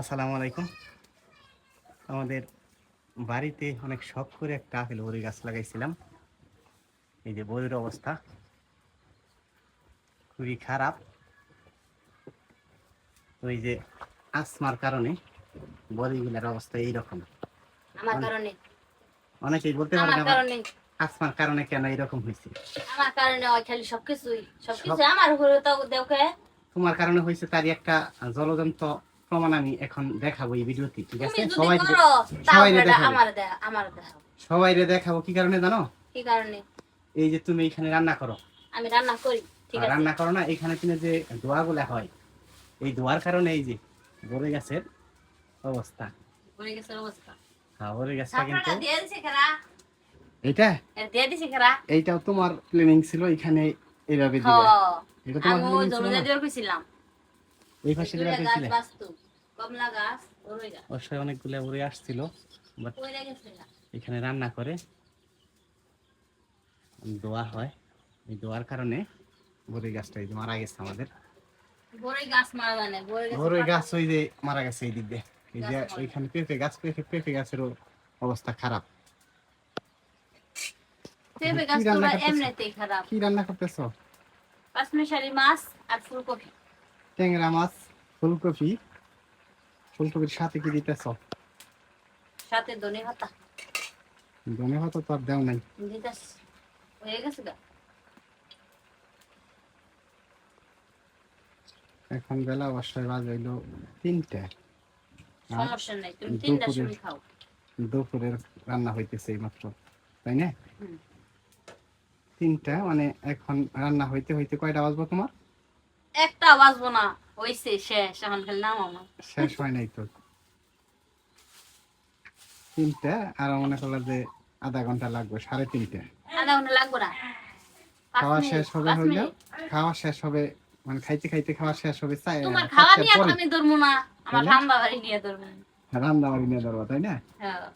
আসসালামু আলাইকুম। আমাদের বাড়িতে অনেক শখ করে একটা আপেল বড়ি গাছ লাগাইছিলাম। এই যে বড়ির অবস্থা। খুবই খারাপ। ওই যে আসমার কারণে বড়িগুলার অবস্থা এইরকম। আমার কারণে। অনেকেই বলতে পারে না, আসমার কারণে কেন এরকম হয়েছে? আমার কারণে খালি সবকিছুই। সবকিছু আমার উপরে তো দেখে। তোমার কারণে হয়েছে তারই একটা জলজন্ত প্রমাণ আমি এখন দেখাবো এই ভিডিওতে ঠিক আছে? সবাই সবাই সবাই দেখাবো। কি কারণে জানো? কি কারণে? এই যে তুমি এখানে রান্না করো। আমি রান্না করি ঠিক আছে? রান্না করো না এখানে তুমি যে দোয়াগুলা হয় এই দোয়ার কারণে এই যে বড়ে গাছের অবস্থা। পড়ে গেছে অবস্থা। হ্যাঁ বড়ে গাছটা কিন্তু। দিয়ে এটা দিয়ে দিছে কেরা এইটাও তোমার প্ল্যানিং ছিল এখানে এইভাবে দিবে। এটা তোমার প্ল্যানিং ছিল? দিয়ে কইছিলাম। এই পাশে কইছিলে কমলা গাছ ওরই গাছ। অবশ্যই অনেকগুলো বড়ে আসছিল বাট এখানে রান্না করে দোয়া হয়। এই দোয়ার কারণে গাছটা এই মারা গেছে আমাদের। গাছ মারা গাছ ওই যে মারা গেছে এই দিক দিয়ে। এই যে ওইখানে পেঁপে গাছ পেঁপে পেঁপে গাছেরও অবস্থা খারাপ। পেঁপে কি গাছ তো রান্না করতেছো? এমনিতেই খারাপ। কি রান্না করতেছো? পাঁচমিশারি মাছ আর ফুলকপি। ট্যাংরা মাছ ফুলকপি। ফুলকপির সাথে কি দিতেছ? সাথে ধনে পাতা। ধনে হতো তো আর দেও নাই। দিতাস হয়ে গেছে গা। এখন বেলা অবশ্যই বাজ হইল তিনটা। আর সমস্যা নাই তুমি তিনটার সময় খাও। দুপুরের রান্না হইতেছে এই মাত্র তাই না? তিনটা মানে এখন রান্না হইতে হইতে কয়টা বাজবো তোমার? একটা বাজবো না। হইছে শেষ। এখন খালি নাম আমার শেষ হয় নাই তো। তিনটা আর মনে করল যে আধা ঘণ্টা লাগবে সাড়ে তিনটা। আধা ঘণ্টা লাগবো না। খাওয়া শেষ হবে হইল। খাওয়া শেষ হবে মানে খাইতে খাইতে খাওয়া শেষ হবে চাই- তোমার খাওয়া নিয়ে আমি ধরবো না। আমার? ঠান্ডা বাড়ি নিয়ে ধরবো। রান্না বাড়ি নিয়ে ধরবো তাই না? হ্যাঁ।